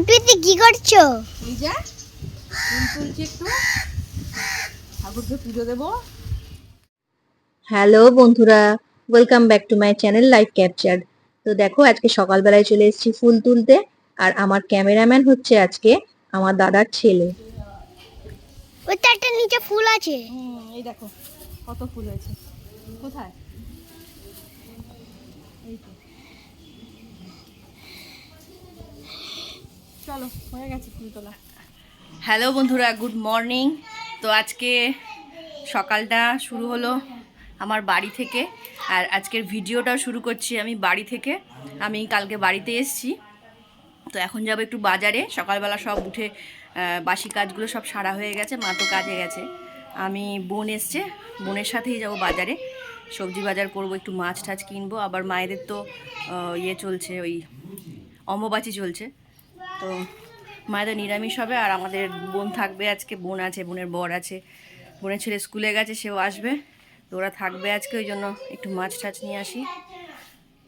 ফুটপিতে কি করছ? এই যা ফুল তুলছি একটু। ঠাকুরকে পুজো দেবো। হ্যালো বন্ধুরা welcome back to my channel live capture তো দেখো আজকে সকালবেলায় চলে এসেছি ফুল তুলতে আর আমার ক্যামেরাম্যান হচ্ছে আজকে আমার দাদার ছেলে। ওই তো একটা নিচে ফুল আছে। হুম এই দেখো কত ফুল হয়েছে। কোথায়? এই তো। চলো, হয়ে গেছে ফুল তোলা হ্যালো বন্ধুরা, গুড মর্নিং। তো আজকে সকালটা শুরু হলো আমার বাড়ি থেকে, আর আজকের ভিডিওটাও শুরু করছি আমি বাড়ি থেকে। আমি কালকে বাড়িতে এসেছি। তো এখন যাব একটু বাজারে। সকালবেলা সব উঠে বাসি কাজগুলো সব সারা হয়ে গেছে, মা তো কাজে গেছে। আমি বোন এসছে, বোনের সাথেই যাব বাজারে। সবজি বাজার করব, একটু মাছ টাছ কিনবো। আবার মায়েদের তো ইয়ে চলছে, ওই অম্বুবাচি চলছে। তো মায়েদের নিরামিষ হবে আর আমাদের বোন থাকবে আজকে, বোন আছে, বোনের বর আছে। বোনের ছেলে স্কুলে গেছে, সেও আসবে। তো ওরা থাকবে আজকে, ওই জন্য একটু মাছ টাছ নিয়ে আসি।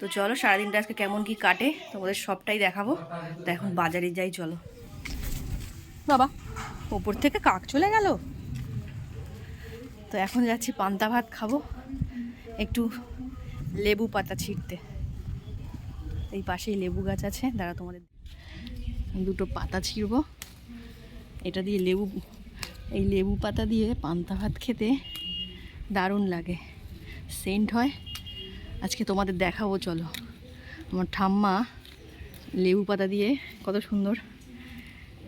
তো চলো, সারাদিনটা আজকে কেমন কি কাটে, তোমাদের সবটাই দেখাবো। তো এখন বাজারে যাই, চলো। বাবা, ওপর থেকে কাক চলে গেল? তো এখন যাচ্ছি, পান্তা ভাত খাব। একটু লেবু পাতা ছিঁড়তে। এই পাশেই লেবু গাছ আছে দাঁড়া তোমাদের দুটো পাতা ছিঁড়বো। এটা দিয়ে লেবু, এই লেবু পাতা দিয়ে পান্তা ভাত খেতে দারুণ লাগে। সেন্ট হয়। আজকে তোমাদের দেখাবো, চলো। আমার ঠাম্মা লেবু পাতা দিয়ে কত সুন্দর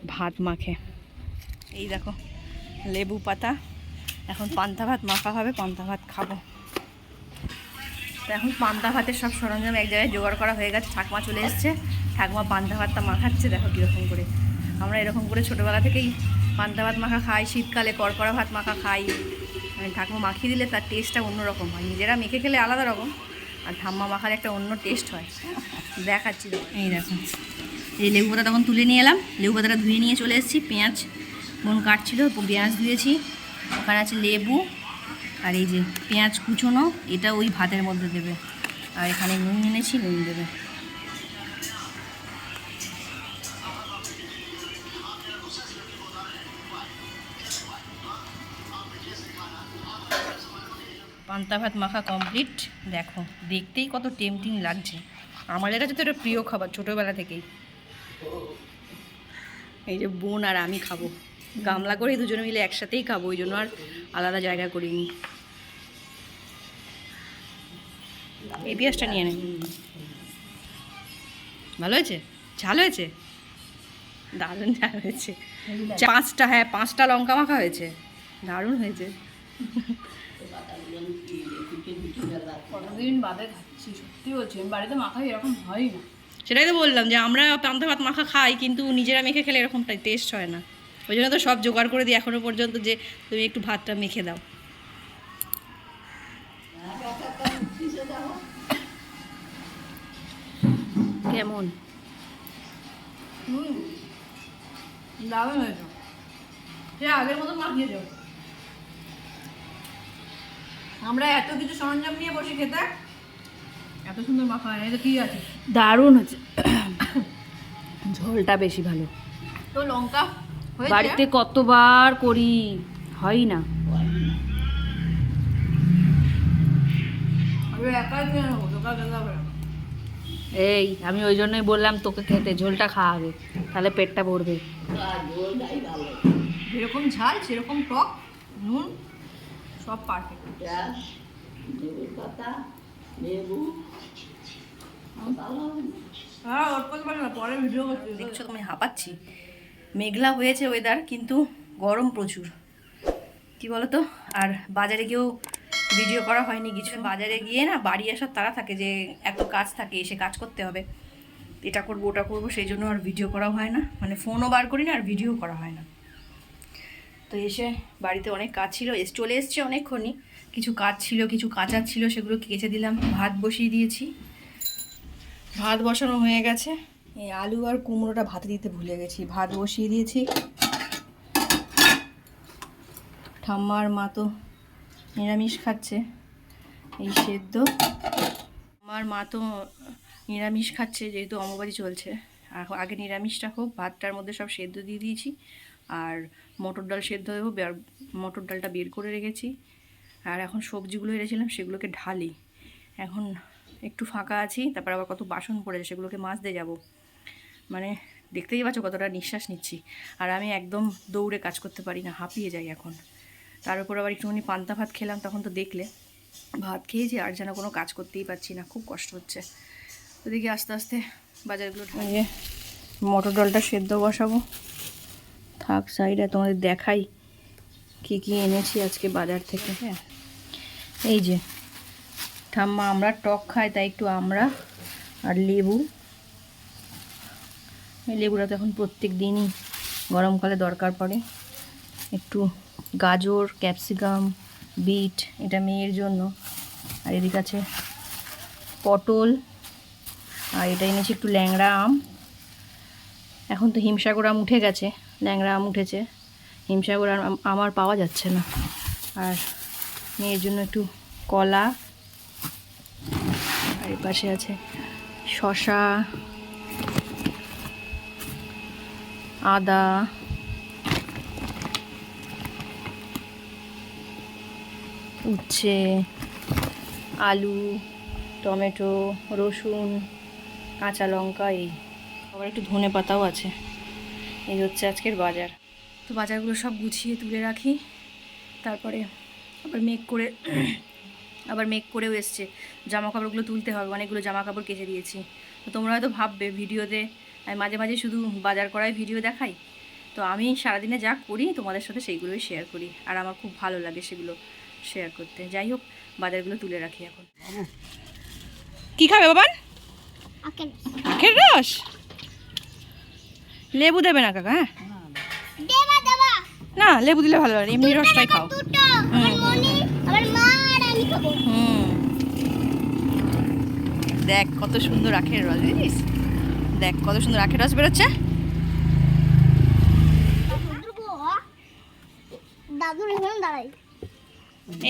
ভাত মাখে। এই দেখো, লেবু পাতা। এখন পান্তা ভাত মাখা হবে, পান্তা ভাত খাব। তো এখন পান্তা ভাতের সব সরঞ্জাম এক জায়গায় জোগাড় করা হয়ে গেছে, ঠাকমা চলে এসছে। ঠাকমা পান্তা ভাতটা মাখাচ্ছে, দেখো কীরকম করে। আমরা এরকম করে ছোটোবেলা থেকেই পান্তা ভাত মাখা খাই, শীতকালে কড়কড়া ভাত মাখা খাই। মানে ঠাকুমা মাখিয়ে দিলে তার টেস্টটা অন্যরকম হয়। নিজেরা মেখে খেলে আলাদা রকম, আর ঠাম্মা মাখালে একটা অন্য টেস্ট হয়। দেখাচ্ছি এই দেখো, এই লেবু পাতা তখন তুলে নিয়ে এলাম। লেবু পাতাটা ধুয়ে নিয়ে চলে এসেছি। পেঁয়াজ, বোন কাটছিল, পেঁয়াজ ধুয়েছি। ওখানে আছে লেবু আর এই যে পেঁয়াজ কুচোনো, এটা ওই ভাতের মধ্যে দেবে। আর এখানে নুন এনেছি, নুন দেবে। পান্তা ভাত মাখা কমপ্লিট দেখো, দেখতেই কত টেমটিং লাগছে। আমাদের কাছে তো এটা প্রিয় খাবার ছোটোবেলা থেকেই। এই যে বোন আর আমি খাব। গামলা করে দুজনে মিলে একসাথেই খাব, ওই জন্য আর আলাদা জায়গা করিনি। এই পেঁয়াজটা নিয়ে নে ভালো হয়েছে? ঝাল হয়েছে? দারুণ ঝাল হয়েছে। পাঁচটা হ্যাঁ পাঁচটা লঙ্কা মাখা হয়েছে। দারুণ হয়েছে। কতদিন বাদে খাচ্ছি সত্যি বলছি। বাড়িতে মাখাই এরকম হয় না। সেটাই তো বললাম যে আমরা পান্তা ভাত মাখা খাই কিন্তু নিজেরা মেখে খেলে এরকমটাই টেস্ট হয় না। ওই জন্য তো সব জোগাড় করে দিই এখনও পর্যন্ত যে তুমি একটু ভাতটা মেখে দাও। কেমন? হুম। দারুণ হয়েছে। সে আগের মতো মাখিয়ে আমরা এত কিছু সরঞ্জাম নিয়ে বসে খেতে এত সুন্দর মাখা হয় এটা কি আছে? দারুণ হচ্ছে। ঝোলটা বেশি ভালো। তো লঙ্কা বাড়িতে কতবার করি হয় না। একাই খেয়ে নেব দোকান না। এই আমি ওই জন্যই বললাম তোকে খেতে ঝোলটা খা আগে তাহলে পেটটা ভরবে। যেরকম ঝাল সেরকম টক নুন সব পারফেক্ট হ্যাঁ দেখছ তুমি হাঁপাচ্ছি। মেঘলা হয়েছে ওয়েদার কিন্তু গরম প্রচুর। কি বলতো? আর বাজারে গিয়েও ভিডিও করা হয়নি কিছু। বাজারে গিয়ে না বাড়ি আসার তারা থাকে যে এত কাজ থাকে এসে কাজ করতে হবে। এটা করব ওটা করব সেই জন্য আর ভিডিও করা হয় না। মানে ফোনও বার করি না আর ভিডিও করা হয় না। তো এসে বাড়িতে অনেক কাজ ছিল এস চলে এসছে অনেকক্ষণই। কিছু কাজ ছিল কিছু কাঁচা ছিল সেগুলো কেচে দিলাম। ভাত বসিয়ে দিয়েছি। ভাত বসানো হয়ে গেছে। এই আলু আর কুমড়োটা ভাতে দিতে ভুলে গেছি। ভাত বসিয়ে দিয়েছি। ঠাম্মার মা তো নিরামিষ খাচ্ছে। এই সেদ্ধ। আমার মা তো নিরামিষ খাচ্ছে, যেহেতু অমাবাড়ি চলছে। আগে নিরামিষটা হোক, ভাতটার মধ্যে সব সেদ্ধ দিয়ে দিয়েছি। আর মটর ডাল সেদ্ধ হয়েও মটর ডালটা বের করে রেখেছি। আর এখন সবজিগুলো এনেছিলাম, সেগুলোকে ঢালি। এখন একটু ফাঁকা আছি, তারপর আবার কত বাসন পড়েছে সেগুলোকে মাজতে যাব। মানে দেখতেই পাচ্ছ কতটা নিঃশ্বাস নিচ্ছি। আর আমি একদম দৌড়ে কাজ করতে পারি না, হাঁপিয়ে যাই এখন। তার উপর আবার একটুখানি পান্তা ভাত খেলাম, তখন তো দেখলে। ভাত খেয়েছি আর যেন কোনো কাজ করতেই পারছি না, খুব কষ্ট হচ্ছে। ওদিকে আস্তে আস্তে বাজারগুলো ঢালিয়ে মটর ডালটা সেদ্ধ বসাবো। থাক সাইডে তোমাদের দেখাই কি কি এনেছি আজকে বাজার থেকে হ্যাঁ। এই যে, ঠাম্মা আমরা টক খাই তাই একটু আমরা আর লেবু। লেবুটা তো এখন প্রত্যেক দিনই গরমকালে দরকার পড়ে। একটু গাজর, ক্যাপসিকাম, বিট, এটা মেয়ের জন্য। আর এদিকে আছে পটল, আর এটা এনেছি একটু ল্যাংড়া আম। এখন তো হিমসাগর আম উঠে গেছে, ল্যাংড়া আম উঠেছে। হিমসাগর আম আমার পাওয়া যাচ্ছে না। আর মেয়ের জন্য একটু কলা। আর এর পাশে আছে শশা আদা। উচ্ছে, আলু, টমেটো, রসুন, কাঁচা লঙ্কা, এই। আবার একটু ধনে পাতাও আছে। এই হচ্ছে আজকের বাজার। তো বাজারগুলো সব গুছিয়ে তুলে রাখি। তারপরে আবার মেক করে, আবার মেক করেও এসছে। জামা কাপড়গুলো তুলতে হবে, অনেকগুলো জামা কাপড় কেচে দিয়েছি। তো তোমরা হয়তো ভাববে ভিডিওতে, আমি মাঝে মাঝে শুধু বাজার করাই ভিডিও দেখাই। তো আমি সারাদিনে যা করি, তোমাদের সাথে সেইগুলোই শেয়ার করি। আর আমার খুব ভালো লাগে সেগুলো। শেয়ার করতে যাই হোক বাজারগুলো তুলে রাখি এখন কি খাবে বাবান আখের রস লেবু দেবে না কাকা হ্যাঁ দেবা দেবা না লেবু দিলে ভালো লাগে এমনি রসটাই খাও দুটো আমার মনি আমার মা আর আমি খাব হুম দেখ কত সুন্দর আখের রস বুঝিস দেখ কত সুন্দর আখের রস বেরোচ্ছে দাদুর দাঁড়াই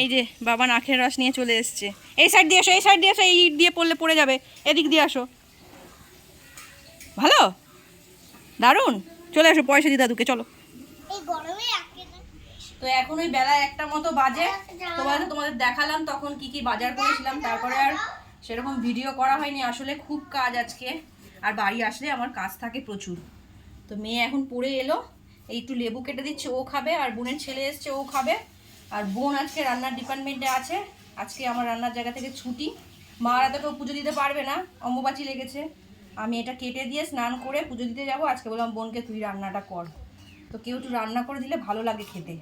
এই যে বাবা নাখের রস নিয়ে চলে এসছে। এই সাইড দিয়ে আসো এই সাইড দিয়ে আসো এই দিয়ে পড়লে পড়ে যাবে। এদিক দিয়ে আসো। ভালো? দারুণ। চলে আসো পয়সা দি দাদুকে চলো। তো এখন ওই বেলা একটা মতো বাজে। তোমাদের তোমাদের দেখালাম তখন কি কি বাজার করেছিলাম তারপরে আর সেরকম ভিডিও করা হয়নি। আসলে খুব কাজ আজকে। আর বাড়ি আসলে আমার কাজ থাকে প্রচুর। তো মেয়ে এখন পড়ে এলো। এই একটু লেবু কেটে দিচ্ছে ও খাবে। আর বোনের ছেলে এসছে ও খাবে। আর বোন আজকে রান্নার ডিপার্টমেন্টে আছে। আজকে আমার রান্নার জায়গা থেকে ছুটি। মা এত কেউ পুজো দিতে পারবে না অম্বুবাচি লেগেছে। আমি এটা কেটে দিয়ে স্নান করে পুজো দিতে যাব। আজকে বললাম বোনকে তুই রান্নাটা কর। তো কেউ একটু রান্না করে দিলে ভালো লাগে খেতে।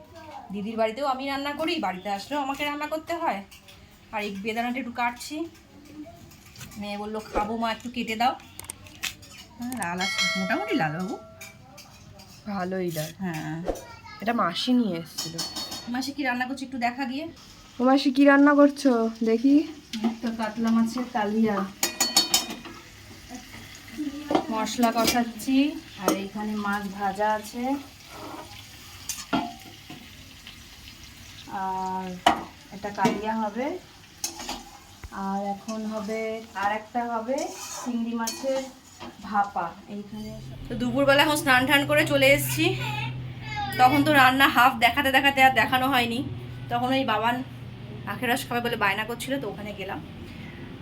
দিদির বাড়িতেও আমি রান্না করি বাড়িতে আসলেও আমাকে রান্না করতে হয়। আর এই বেদানাটা একটু কাটছি। মেয়ে বলল খাব মা একটু কেটে দাও। হ্যাঁ লাল আছে। মোটামুটি লাল বাবু। ভালোই ডাল হ্যাঁ। এটা মাসি নিয়ে এসেছিল। মাসে কি রান্না করছি একটু দেখা গিয়ে। ও মাসি কি রান্না করছ? দেখি। একটা কাতলা মাছের কালিয়া। মশলা কষাচ্ছি আর এইখানে মাছ ভাজা আছে। আর একটা কালিয়া হবে। আর এখন হবে আর একটা হবে চিংড়ি মাছের ভাপা। এইখানে তো দুপুরবেলা এখন স্নান টান করে চলে এসেছি। তখন তো রান্না হাফ দেখাতে দেখাতে আর দেখানো হয়নি। তখন ওই বাবান আখের রস খাবে বলে বায়না করছিল, তো ওখানে গেলাম।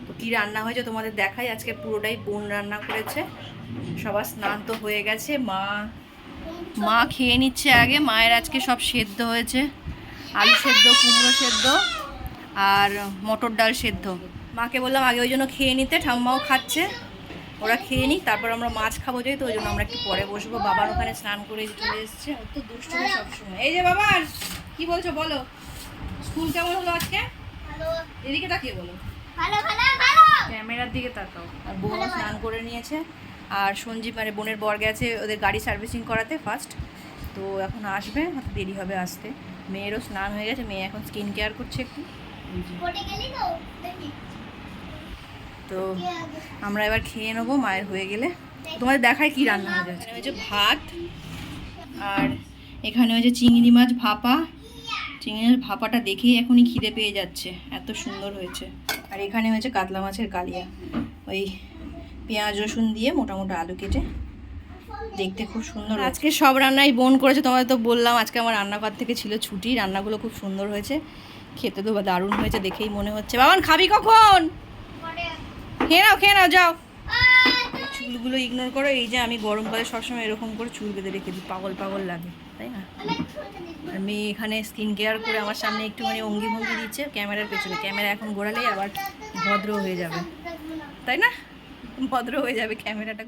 তো কী রান্না হয়েছে তোমাদের দেখাই। আজকে পুরোটাই বোন রান্না করেছে। সবার স্নান তো হয়ে গেছে। মা মা খেয়ে নিচ্ছে আগে। মায়ের আজকে সব সেদ্ধ হয়েছে। আলু সেদ্ধ, কুমড়ো সেদ্ধ আর মটর ডাল সেদ্ধ। মাকে বললাম আগে ওই জন্য খেয়ে নিতে, ঠাম্মাও খাচ্ছে। ওরা খেয়ে নিক তারপর আমরা মাছ খাব যেহেতু ওই জন্য আমরা একটু পরে বসবো। বাবার ওখানে স্নান করে চলে এসছে। ওর তো দুষ্টু সবসময়। এই যে বাবা কি বলছো বলো? স্কুল কেমন হলো আজকে? ভালো। এদিকে তাকিয়ে বলো। ভালো ভালো ভালো। ক্যামেরার দিকে তাকাও। আর বোন স্নান করে নিয়েছে। আর সঞ্জীব মানে বোনের বর গেছে ওদের গাড়ি সার্ভিসিং করাতে ফার্স্ট তো এখন আসবে হয়তো দেরি হবে আসতে। মেয়েরও স্নান হয়ে গেছে মেয়ে এখন স্কিন কেয়ার করছে একটু। তো আমরা এবার খেয়ে নেব মায়ের হয়ে গেলে। তোমাদের দেখায় কি রান্না হয়ে যাচ্ছে হয়েছে ভাত আর এখানে হয়েছে চিংড়ি মাছ ভাপা। চিংড়ি মাছ ভাপাটা দেখেই এখনই খিদে পেয়ে যাচ্ছে এত সুন্দর হয়েছে। আর এখানে হয়েছে কাতলা মাছের কালিয়া। ওই পেঁয়াজ রসুন দিয়ে মোটা মোটা আলু কেটে দেখতে খুব সুন্দর আজকে সব রান্নাই বোন করেছে তোমাদের তো বললাম আজকে আমার রান্নাঘর থেকে ছিল ছুটি রান্নাগুলো খুব সুন্দর হয়েছে। খেতে তো দারুণ হয়েছে দেখেই মনে হচ্ছে। বাবান খাবি কখন? খেয়ে নাও খেয়ে নাও যাও। চুলগুলো ইগনোর করো এই যে আমি গরমকালে সবসময় এরকম করে চুল বেঁধে রেখে দিই পাগল পাগল লাগে তাই না? আমি এখানে স্কিন কেয়ার করে আমার সামনে একটুখানি অঙ্গি ভঙ্গি দিচ্ছে ক্যামেরার পেছনে। ক্যামেরা এখন ঘোরালেই আবার ভদ্র হয়ে যাবে তাই না? ভদ্র হয়ে যাবে ক্যামেরাটা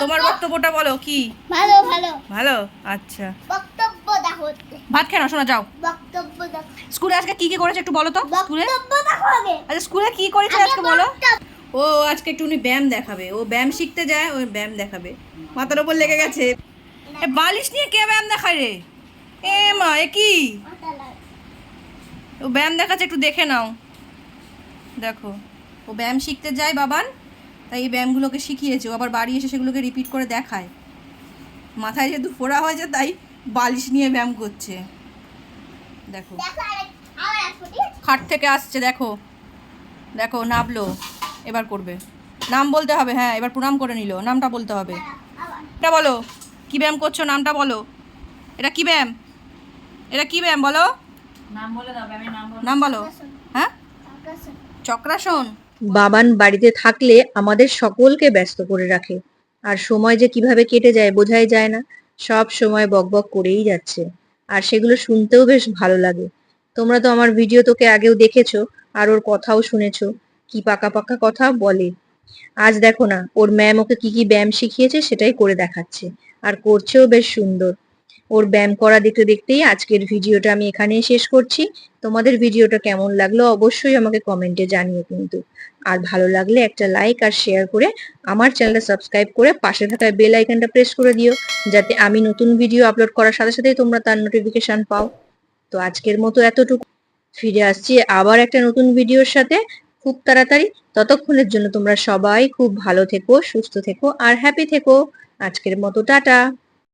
তোমার বক্তব্যটা বলো কি? ভালো ভালো। ভালো? আচ্ছা। ভাত খেয়ে নাও শোনা যাও। স্কুলে আজকে কি কি করেছে একটু বলো তো স্কুলে? আচ্ছা স্কুলে কি করেছে আজকে বলো? ও আজকে একটু উনি ব্যায়াম দেখাবে ও ব্যায়াম শিখতে যায় ও ব্যায়াম দেখাবে। মাথার ওপর লেগে গেছে। এ বালিশ নিয়ে কে ব্যায়াম দেখায় রে? এ মা এ কি? ও ব্যায়াম দেখাচ্ছে একটু দেখে নাও। দেখো ও ব্যায়াম শিখতে যায় বাবান তাই এই ব্যায়ামগুলোকে শিখিয়েছে। ও আবার বাড়ি এসে সেগুলোকে রিপিট করে দেখায়। মাথায় যেহেতু ফোড়া হয়েছে তাই বালিশ নিয়ে ব্যায়াম করছে। দেখো। খাট থেকে আসছে দেখো। দেখো নামলো। এবার করবে। নাম বলতে হবে হ্যাঁ এবার প্রণাম করে নিল। নামটা বলতে হবে। এটা বলো। কি ব্যায়াম করছ? নামটা বলো। এটা কি ব্যায়াম? এটা কি ব্যায়াম বলো? নাম বলে দাও আমি নাম বলো। হ্যাঁ? চক্রাসন। বাবান বাড়িতে থাকলে আমাদের সকলকে ব্যস্ত করে রাখে। আর সময় যে কীভাবে কেটে যায় বোঝাই যায় না। সব সময় বকবক করেই যাচ্ছে। আর সেগুলো শুনতেও বেশ ভালো লাগে। তোমরা তো আমার ভিডিও তোকে আগেও দেখেছ, আর ওর কথাও শুনেছো। কি পাকা পাকা কথা বলে। আজ দেখো না, ওর ম্যাম ওকে কি কি ব্যায়াম শিখিয়েছে সেটাই করে দেখাচ্ছে। আর করছেও বেশ সুন্দর। ওর ব্যায়াম করা দেখতে দেখতেই আজকের ভিডিওটা আমি এখানেই শেষ করছি। তোমাদের ভিডিওটা কেমন লাগল অবশ্যই আমাকে কমেন্টে জানিও কিন্তু। আর ভালো লাগলে একটা লাইক আর শেয়ার করে আমার চ্যানেলটা সাবস্ক্রাইব করে পাশে থাকা বেল আইকনটা প্রেস করে দিও, যাতে আমি নতুন ভিডিও আপলোড করার সাথে সাথেই তোমরা তার নোটিফিকেশন পাও। তো আজকের মতো এতটুকু। ফিরে আসছি আবার একটা নতুন ভিডিওর সাথে। খুব তাড়াতাড়ি। ততক্ষণের জন্য তোমরা সবাই খুব ভালো থেকো, সুস্থ থেকো আর হ্যাপি থেকো। আজকের মতো টাটা।